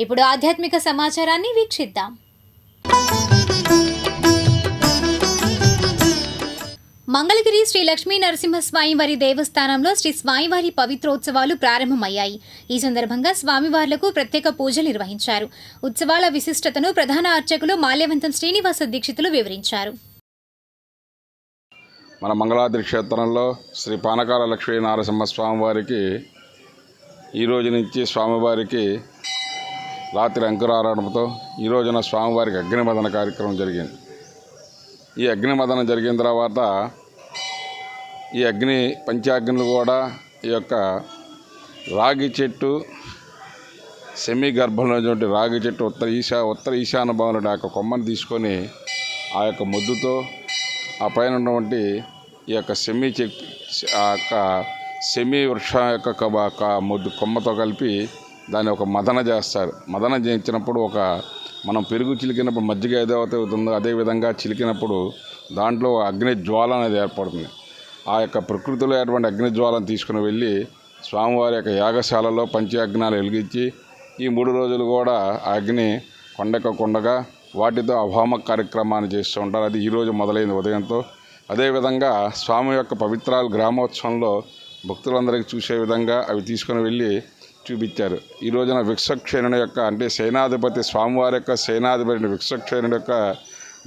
ఇప్పుడు ఆధ్యాత్మిక సమాచారాన్ని వీక్షిద్దాం. మంగళగిరి శ్రీ లక్ష్మీ నరసింహస్వామి వారి దేవస్థానంలో శ్రీ స్వామివారి పవిత్రోత్సవాలు ప్రారంభమయ్యాయి. ఈ సందర్భంగా స్వామివార్లకు ప్రత్యేక పూజలు నిర్వహించారు. ఉత్సవాల విశిష్టతను ప్రధాన అర్చకులు మాల్యవంతం శ్రీనివాస దీక్షితులు వివరించారు. మన మంగళాద్రి క్షేత్రంలో శ్రీ పానకాల లక్ష్మీ నారసింహ స్వామివారికి ఈ రోజు నుంచి స్వామివారికి రాత్రి అంకురారాధనతో ఈ రోజున స్వామివారికి అగ్నిమదన కార్యక్రమం జరిగింది. ఈ అగ్నిమదనం జరిగిన తర్వాత ఈ అగ్ని పంచాగ్నులు కూడా ఈ యొక్క రాగి చెట్టు సెమీ గర్భంలో రాగి చెట్టు ఉత్తర ఈశా ఉత్తర ఈశాన భాగంలో ఆ యొక్క కొమ్మను తీసుకొని ఆ యొక్క ముద్దుతో ఆ పైన ఉన్నటువంటి ఈ యొక్క సెమీ చె ఆ యొక్క సెమీ వృక్షం యొక్క ముద్దు కొమ్మతో కలిపి దాన్ని ఒక మదన చేస్తారు. మదన చేయించినప్పుడు ఒక మనం పెరుగు చిలికినప్పుడు మజ్జిగ ఏదైతే అవుతుందో అదే విధంగా చిలికినప్పుడు దాంట్లో అగ్ని జ్వాల అనేది ఏర్పడుతుంది. ఆ యొక్క ప్రకృతిలో అటువంటి అగ్ని జ్వాలను తీసుకుని వెళ్ళి స్వామివారి యొక్క యాగశాలలో పంచయాగ్నాలు వెలిగించి ఈ మూడు రోజులు కూడా ఆ అగ్ని కొండెక్కకుండగా వాటితో అభామ కార్యక్రమాన్ని చేస్తూ ఉంటారు. అది ఈరోజు మొదలైంది ఉదయంతో. అదేవిధంగా స్వామి యొక్క పవిత్రాలు గ్రామోత్సవంలో భక్తులందరికీ చూసే విధంగా అవి తీసుకుని వెళ్ళి చూపించారు. ఈ రోజున విక్షక్షేణుని యొక్క అంటే సేనాధిపతి స్వామివారి యొక్క సేనాధిపతి విక్షక్షేణుడి యొక్క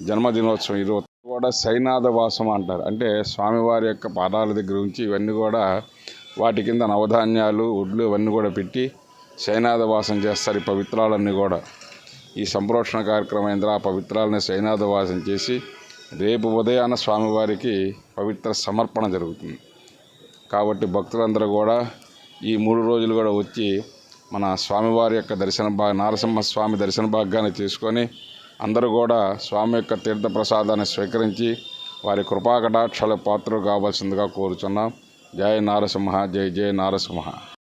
జన్మదినోత్సవం ఈరోజు కూడా సైనాథ వాసం అంటారు. అంటే స్వామివారి యొక్క పాదాల దగ్గర ఉంచి ఇవన్నీ కూడా వాటి కింద నవధాన్యాలు ఒడ్లు ఇవన్నీ కూడా పెట్టి సైనాథ వాసం చేస్తారు ఈ పవిత్రాలన్నీ కూడా. ఈ సంప్రోషణ కార్యక్రమం అయిన ఆ పవిత్రాలని సైనాథ వాసం చేసి రేపు ఉదయాన స్వామివారికి పవిత్ర సమర్పణ జరుగుతుంది. కాబట్టి భక్తులందరూ కూడా ఈ మూడు రోజులు కూడా వచ్చి మన స్వామివారి యొక్క దర్శన భాగ నారసింహ స్వామి దర్శన భాగాన్ని తీసుకొని అందరూ కూడా స్వామి యొక్క తీర్థ ప్రసాదాన్ని స్వీకరించి వారి కృపాకటాక్షల పాత్రలు కావాల్సిందిగా కోరుచున్నాం. జై నారసింహ జై జై నారసింహ.